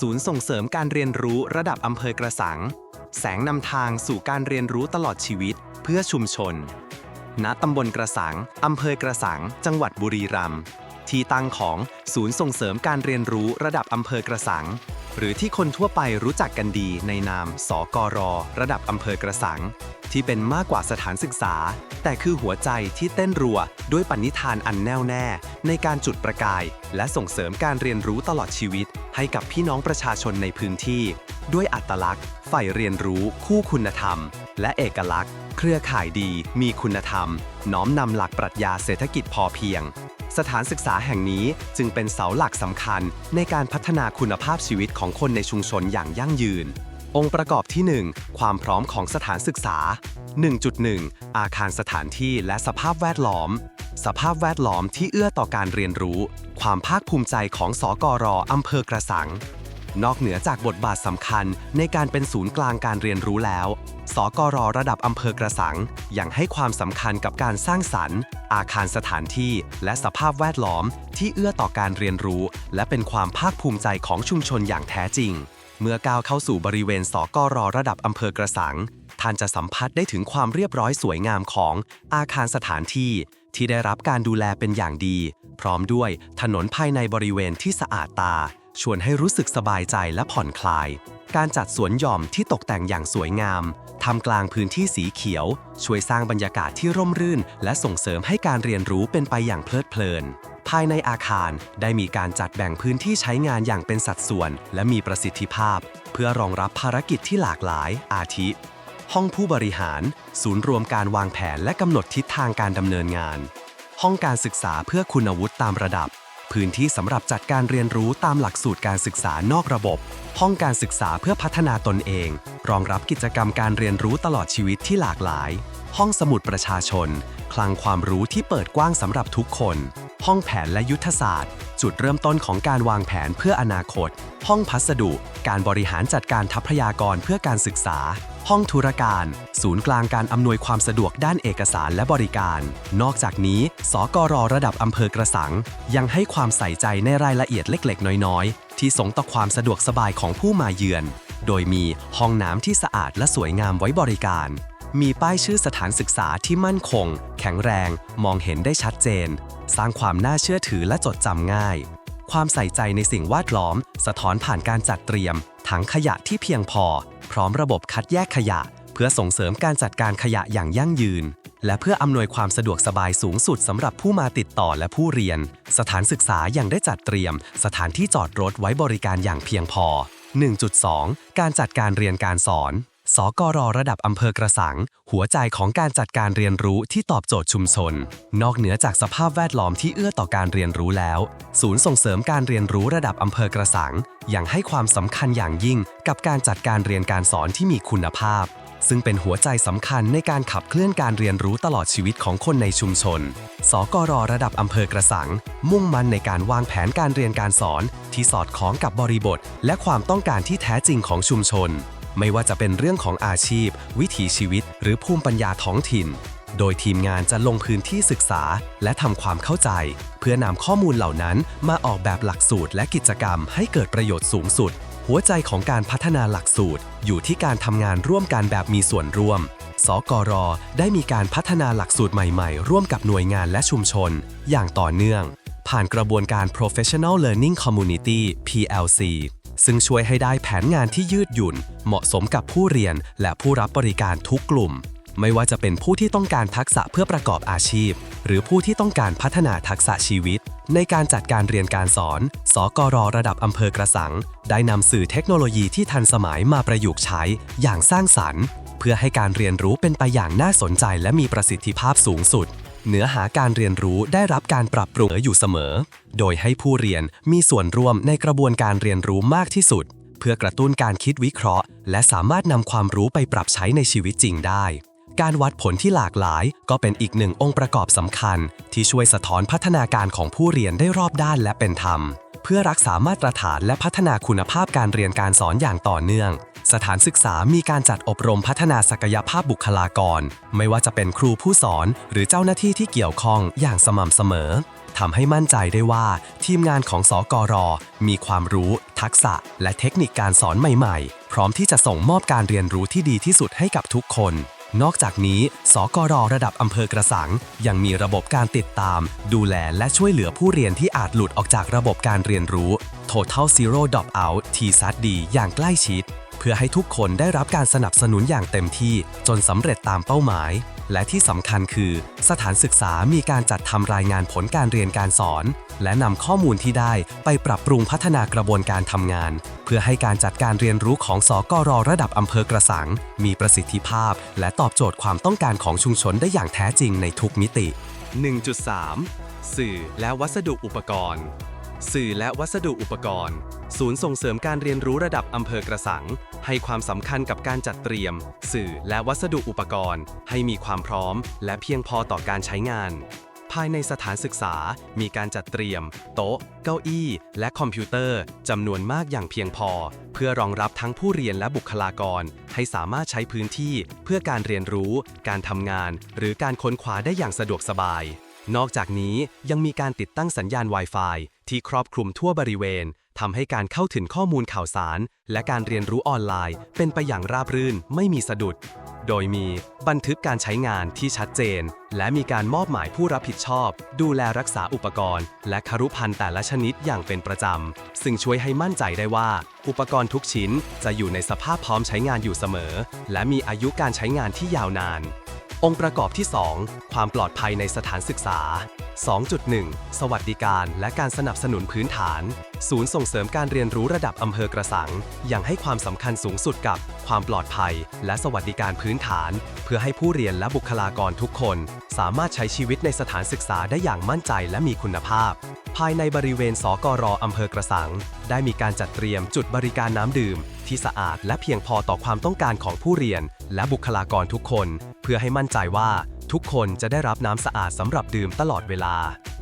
ศูนย์ส่งเสริมการเรียนรู้ระดับอำเภอกระสัง แสงนำทางสู่การเรียนรู้ตลอดชีวิตเพื่อชุมชน ณ ตำบลกระสัง อำเภอกระสัง จังหวัดบุรีรัมย์ ที่ตั้งของศูนย์ส่งเสริมการเรียนรู้ระดับอำเภอกระสัง หรือที่คนทั่วไปรู้จักกันดีในนาม สกร ระดับอำเภอกระสัง ที่เป็นมากกว่าสถานศึกษา แต่คือหัวใจที่เต้นรัว ด้วยปณิธานอันแน่วแน่ ในการจุดประกาย และส่งเสริมการเรียนรู้ตลอดชีวิต ให้กับพี่น้องประชาชนในพื้นที่ ด้วยอัตลักษณ์ใฝ่เรียนรู้ คู่คุณธรรม และเอกลักษณ์ เครือข่ายดี มีคุณธรรม น้อมนำหลักปรัชญาเศรษฐกิจพอเพียงสถานศึกษาแห่งนี้จึงเป็นเสาหลักสำคัญในการพัฒนาคุณภาพชีวิตของคนในชุมชนอย่างยั่งยืน องค์ประกอบที่ 1 ความพร้อมของสถานศึกษา 1.1 อาคารสถานที่และสภาพแวดล้อม สภาพแวดล้อมที่เอื้อต่อการเรียนรู้ ความภาคภูมิใจของสกรอำเภอกระสัง นอกเหนือจากบทบาทสำคัญในการเป็นศูนย์กลางการเรียนรู้แล้ว สกรระดับอำเภอกระสังยังให้ความสำคัญกับการสร้างสรรค์ อาคารสถานที่และสภาพแวดล้อมที่เอื้อต่อการเรียนรู้ และเป็นความภาคภูมิใจของชุมชนอย่างแท้จริง เมื่อก้าวเข้าสู่บริเวณสกรระดับอำเภอกระสัง ท่านจะสัมผัสได้ถึงความเรียบร้อยสวยงามของอาคารสถานที่ที่ได้รับการดูแลเป็นอย่างดี พร้อมด้วยถนนภายในบริเวณที่สะอาดตา ชวนให้รู้สึกสบายใจและผ่อนคลาย การจัดสวนหย่อมที่ตกแต่งอย่างสวยงามทำกลางพื้นที่สีเขียว ช่วยสร้างบรรยากาศที่ร่มรื่น และส่งเสริมให้การเรียนรู้เป็นไปอย่างเพลิดเพลิน ภายในอาคารได้มีการจัดแบ่งพื้นที่ใช้งานอย่างเป็นสัดส่วน และมีประสิทธิภาพ เพื่อรองรับภารกิจที่หลากหลาย อาทิ ห้องผู้บริหาร ศูนย์รวมการวางแผนและกำหนดทิศทางการดำเนินงาน ห้องการศึกษาเพื่อคุณวุฒิตามระดับ พื้นที่สำหรับจัดการเรียนรู้ตามหลักสูตรการศึกษานอกระบบ ห้องการศึกษาเพื่อพัฒนาตนเอง รองรับกิจกรรมการเรียนรู้ตลอดชีวิตที่หลากหลาย ห้องสมุดประชาชน คลังความรู้ที่เปิดกว้างสำหรับทุกคน ห้องแผนและยุทธศาสตร์ จุดเริ่มต้นของการวางแผนเพื่ออนาคต ห้องพัสดุ การบริหารจัดการทรัพยากรเพื่อการศึกษา ห้องธุรการ ศูนย์กลางการอำนวยความสะดวกด้านเอกสารและบริการ นอกจากนี้ สกรระดับอำเภอกระสัง ยังให้ความใส่ใจในรายละเอียดเล็กๆ น้อยๆ ที่ส่งต่อความสะดวกสบายของผู้มาเยือน โดยมีห้องน้ำที่สะอาดและสวยงามไว้บริการ มีป้ายชื่อสถานศึกษาที่มั่นคง แข็งแรง มองเห็นได้ชัดเจน สร้างความน่าเชื่อถือและจดจำง่าย ความใส่ใจในสิ่งแวดล้อม สะท้อนผ่านการจัดเตรียม ถังขยะที่เพียงพอ พร้อมระบบคัดแยกขยะ เพื่อส่งเสริมการจัดการขยะอย่างยั่งยืน และเพื่ออำนวยความสะดวกสบายสูงสุดสำหรับผู้มาติดต่อและผู้เรียน สถานศึกษายังได้จัดเตรียม สถานที่จอดรถไว้บริการอย่างเพียงพอ 1.2 การจัดการเรียนการสอน สกรระดับอำเภอกระสัง หัวใจของการจัดการเรียนรู้ที่ตอบโจทย์ชุมชน นอกเหนือจากสภาพแวดล้อมที่เอื้อต่อการเรียนรู้แล้ว ศูนย์ส่งเสริมการเรียนรู้ระดับอำเภอกระสังยังให้ความสำคัญอย่างยิ่งกับการจัดการเรียนการสอนที่มีคุณภาพ ซึ่งเป็นหัวใจสำคัญในการขับเคลื่อนการเรียนรู้ตลอดชีวิตของคนในชุมชน สกรระดับอำเภอกระสัง มุ่งมั่นในการวางแผนการเรียนการสอนที่สอดคล้องกับบริบท และความต้องการที่แท้จริงของชุมชน ไม่ว่าจะเป็นเรื่องของอาชีพ วิถีชีวิต หรือภูมิปัญญาท้องถิ่น โดยทีมงานจะลงพื้นที่ศึกษา และทำความเข้าใจ เพื่อนำข้อมูลเหล่านั้นมาออกแบบหลักสูตรและกิจกรรมให้เกิดประโยชน์สูงสุด หัวใจของการพัฒนาหลักสูตร อยู่ที่การทำงานร่วมกันแบบมีส่วนร่วมสกรได้มีการพัฒนาหลักสูตรใหม่ๆ ร่วมกับหน่วยงานและชุมชน อย่างต่อเนื่อง ผ่านกระบวนการ Professional Learning Community PLC ซึ่งช่วยให้ได้แผนงานที่ยืดหยุ่น เหมาะสมกับผู้เรียนและผู้รับบริการทุกกลุ่ม ไม่ว่าจะเป็นผู้ที่ต้องการทักษะเพื่อประกอบอาชีพ หรือผู้ที่ต้องการพัฒนาทักษะชีวิต ในการจัดการเรียนการสอน สกรระดับอำเภอกระสัง ได้นำสื่อเทคโนโลยีที่ทันสมัยมาประยุกต์ใช้อย่างสร้างสรรค์ เพื่อให้การเรียนรู้เป็นไปอย่างน่าสนใจและมีประสิทธิภาพสูงสุด เนื้อหาการเรียนรู้ได้รับการปรับปรุงอยู่เสมอ โดยให้ผู้เรียนมีส่วนร่วมในกระบวนการเรียนรู้มากที่สุด เพื่อกระตุ้นการคิดวิเคราะห์ และสามารถนำความรู้ไปปรับใช้ในชีวิตจริงได้ การวัดผลที่หลากหลาย ก็เป็นอีกหนึ่งองค์ประกอบสำคัญ ที่ช่วยสะท้อนพัฒนาการของผู้เรียนได้รอบด้านและเป็นธรรม เพื่อรักษามาตรฐานและพัฒนาคุณภาพการเรียนการสอนอย่างต่อเนื่อง สถานศึกษามีการจัดอบรมพัฒนาศักยภาพบุคลากร ไม่ว่าจะเป็นครูผู้สอน หรือเจ้าหน้าที่ที่เกี่ยวข้องอย่างสม่ำเสมอทำให้มั่นใจได้ว่า ทีมงานของสกรมีความรู้ ทักษะ และเทคนิคการสอนใหม่ๆ พร้อมที่จะส่งมอบการเรียนรู้ที่ดีที่สุดให้กับทุกคน นอกจากนี้ สกรระดับอำเภอกระสัง ยังมีระบบการติดตาม ดูแลและช่วยเหลือผู้เรียนที่อาจหลุดออกจากระบบการเรียนรู้ Total Zero Drop Out TSAT-D อย่างใกล้ชิด เพื่อให้ทุกคนได้รับการสนับสนุนอย่างเต็มที่จนสำเร็จตามเป้าหมาย และที่สำคัญคือ สถานศึกษามีการจัดทำรายงานผลการเรียนการสอน และนำข้อมูลที่ได้ไปปรับปรุงพัฒนากระบวนการทำงาน เพื่อให้การจัดการเรียนรู้ของสกรระดับอำเภอกระสัง มีประสิทธิภาพ และตอบโจทย์ความต้องการของชุมชนได้อย่างแท้จริงในทุกมิติ 1.3 สื่อและวัสดุอุปกรณ์ สื่อและวัสดุอุปกรณ์ ศูนย์ส่งเสริมการเรียนรู้ระดับอำเภอกระสัง ให้ความสำคัญกับการจัดเตรียม สื่อและวัสดุอุปกรณ์ ให้มีความพร้อม และเพียงพอต่อการใช้งาน ภายในสถานศึกษา มีการจัดเตรียม โต๊ะ เก้าอี้ และคอมพิวเตอร์จำนวนมากอย่างเพียงพอ เพื่อรองรับทั้งผู้เรียนและบุคลากร ให้สามารถใช้พื้นที่ เพื่อการเรียนรู้ การทำงาน หรือการค้นคว้าได้อย่างสะดวกสบาย นอกจากนี้ยังมีการติดตั้งสัญญาณ Wi-Fi ที่ครอบคลุมทั่วบริเวณทำให้การเข้าถึงข้อมูลข่าวสาร และการเรียนรู้ออนไลน์ เป็นไปอย่างราบรื่นไม่มีสะดุด โดยมีบันทึกการใช้งานที่ชัดเจน และมีการมอบหมายผู้รับผิดชอบ ดูแลรักษาอุปกรณ์ และคารุพันธ์แต่ละชนิดอย่างเป็นประจำ ซึ่งช่วยให้มั่นใจได้ว่า อุปกรณ์ทุกชิ้นจะอยู่ในสภาพพร้อมใช้งานอยู่เสมอ และมีอายุการใช้งานที่ยาวนาน องค์ประกอบที่ 2 ความปลอดภัยในสถานศึกษา 2.1 สวัสดิการและการสนับสนุนพื้นฐาน ศูนย์ส่งเสริมการเรียนรู้ระดับอำเภอกระสัง ยังให้ความสำคัญสูงสุดกับความปลอดภัย และสวัสดิการพื้นฐาน เพื่อให้ผู้เรียนและบุคลากรทุกคน สามารถใช้ชีวิตในสถานศึกษาได้อย่างมั่นใจและมีคุณภาพ ภายในบริเวณสกรอำเภอกระสัง ได้มีการจัดเตรียมจุดบริการน้ำดื่ม ที่สะอาดและเพียงพอต่อความต้องการของผู้เรียน และบุคลากรทุกคน เพื่อให้มั่นใจว่า ทุกคนจะได้รับน้ำสะอาดสำหรับดื่มตลอดเวลา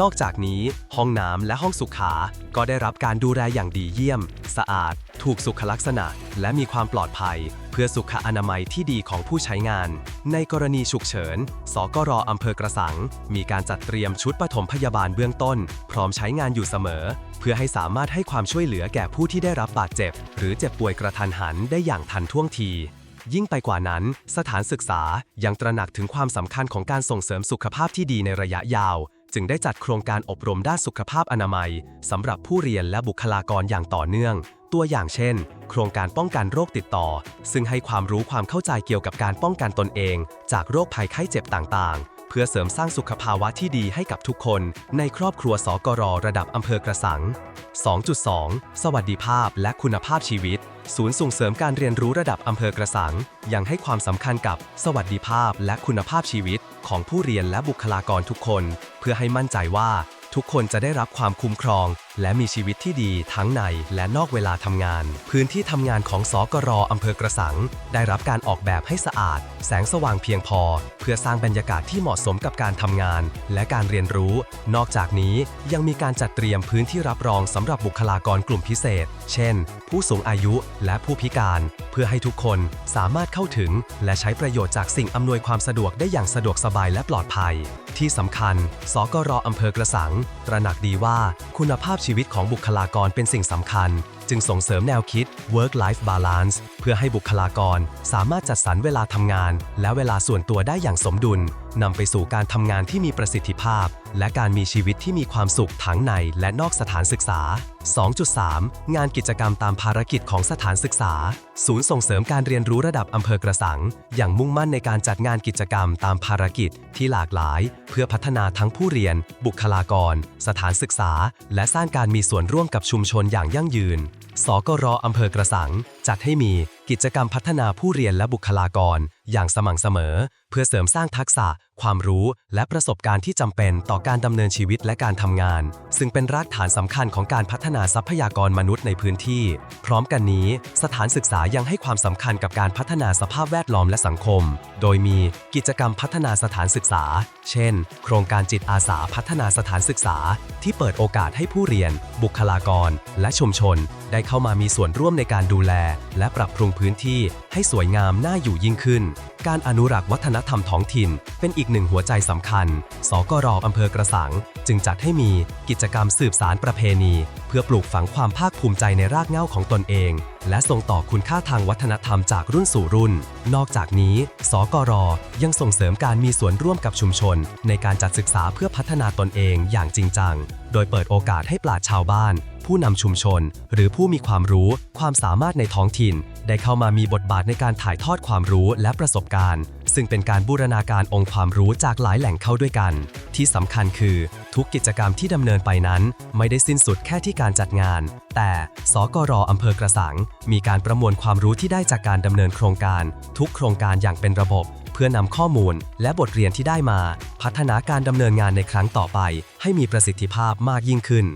นอกจากนี้ ห้องน้ำและห้องสุขา ก็ได้รับการดูแลอย่างดีเยี่ยม สะอาด ถูกสุขลักษณะ และมีความปลอดภัย เพื่อสุขอนามัยที่ดีของผู้ใช้งาน ในกรณีฉุกเฉิน สกรอำเภอกระสัง มีการจัดเตรียมชุดปฐมพยาบาลเบื้องต้น พร้อมใช้งานอยู่เสมอ เพื่อให้สามารถให้ความช่วยเหลือแก่ผู้ที่ได้รับบาดเจ็บ หรือเจ็บป่วยกระทันหันได้อย่างทันท่วงที ยิ่งไปกว่านั้น สถานศึกษายังตระหนักถึงความสำคัญของการส่งเสริมสุขภาพที่ดีในระยะยาว จึงได้จัดโครงการอบรมด้านสุขภาพอนามัยสำหรับผู้เรียนและบุคลากรอย่างต่อเนื่อง ตัวอย่างเช่น โครงการป้องกันโรคติดต่อ ซึ่งให้ความรู้ความเข้าใจเกี่ยวกับการป้องกันตนเอง จากโรคภัยไข้เจ็บต่างๆ เพื่อเสริมสร้างสุขภาวะที่ดีให้กับทุกคนในครอบครัวสกรระดับอำเภอกระสัง 2.2 สวัสดิภาพและคุณภาพชีวิต ศูนย์ส่งเสริมการเรียนรู้ระดับอำเภอกระสัง ยังให้ความสำคัญกับสวัสดิภาพและคุณภาพชีวิตของผู้เรียนและบุคลากรทุกคน เพื่อให้มั่นใจว่า ทุกคนจะได้รับความคุ้มครอง และมีชีวิตที่ดีทั้งในและนอกเวลาทำงาน พื้นที่ทำงานของสอกรอำเภอกระสัง ได้รับการออกแบบให้สะอาด แสงสว่างเพียงพอ เพื่อสร้างบรรยากาศที่เหมาะสมกับการทำงาน และการเรียนรู้ นอกจากนี้ยังมีการจัดเตรียมพื้นที่รับรองสำหรับบุคลากรกลุ่มพิเศษ เช่น ผู้สูงอายุและผู้พิการ เพื่อให้ทุกคนสามารถเข้าถึง และใช้ประโยชน์จากสิ่งอำนวยความสะดวกได้อย่างสะดวกสบายและปลอดภัย ที่สำคัญ สกรอำเภอกระสัง ตระหนักดีว่าคุณภาพชีวิตของบุคลากรเป็นสิ่งสำคัญ จึงส่งเสริมแนวคิด work-life balance เพื่อให้บุคลากรสามารถจัดสรรเวลาทำงาน และเวลาส่วนตัวได้อย่างสมดุลนำไปสู่การทำงานที่มีประสิทธิภาพ และการมีชีวิตที่มีความสุขทั้งในและนอกสถานศึกษา 2.3 งานกิจกรรมตามภารกิจของสถานศึกษา ศูนย์ส่งเสริมการเรียนรู้ระดับอำเภอกระสัง อย่างมุ่งมั่นในการจัดงานกิจกรรมตามภารกิจที่หลากหลาย เพื่อพัฒนาทั้งผู้เรียน บุคลากร สถานศึกษา และสร้างการมีส่วนร่วมกับชุมชนอย่างยั่งยืน สกรอำเภอกระสัง จัดให้มีกิจกรรมพัฒนาผู้เรียนและบุคลากร อย่างสม่ำเสมอ เพื่อเสริมสร้างทักษะ ความรู้และประสบการณ์ที่จำเป็นต่อการดำเนินชีวิตและการทำงาน ซึ่งเป็นรากฐานสำคัญของการพัฒนาทรัพยากรมนุษย์ในพื้นที่ พร้อมกันนี้ สถานศึกษายังให้ความสำคัญกับการพัฒนาสภาพแวดล้อมและสังคม โดยมีกิจกรรมพัฒนาสถานศึกษา เช่น โครงการจิตอาสาพัฒนาสถานศึกษา ที่เปิดโอกาสให้ผู้เรียน บุคลากร และชุมชน ได้เข้ามามีส่วนร่วมในการดูแล และปรับปรุงพื้นที่ให้สวยงามน่าอยู่ยิ่งขึ้น การอนุรักษ์วัฒนธรรมท้องถิ่น เป็นอีกหนึ่งหัวใจสำคัญ สกรอำเภอกระสัง จึงจัดให้มีกิจกรรมสืบสารประเพณี เพื่อปลูกฝังความภาคภูมิใจในรากเหง้าของตนเอง และส่งต่อคุณค่าทางวัฒนธรรมจากรุ่นสู่รุ่น นอกจากนี้ สกรยังส่งเสริมการมีส่วนร่วมกับชุมชน ในการจัดศึกษาเพื่อพัฒนาตนเองอย่างจริงจัง โดยเปิดโอกาสให้ปราชชาวบ้าน ผู้นำชุมชน หรือผู้มีความรู้ ความสามารถในท้องถิ่น ได้เข้ามามีบทบาทในการถ่ายทอดความรู้และประสบการณ์ ซึ่งเป็นการบูรณาการองค์ความรู้จากหลายแหล่งเข้าด้วยกัน ที่สำคัญคือ ทุกกิจกรรมที่ดำเนินไปนั้น ไม่ได้สิ้นสุดแค่ที่การจัดงาน แต่สกรอำเภอกระสัง มีการประมวลความรู้ที่ได้จากการดำเนินโครงการ ทุกโครงการอย่างเป็นระบบ เพื่อนำข้อมูล และบทเรียนที่ได้มา พัฒนาการดำเนินงานในครั้งต่อไป ให้มีประสิทธิภาพมากยิ่งขึ้น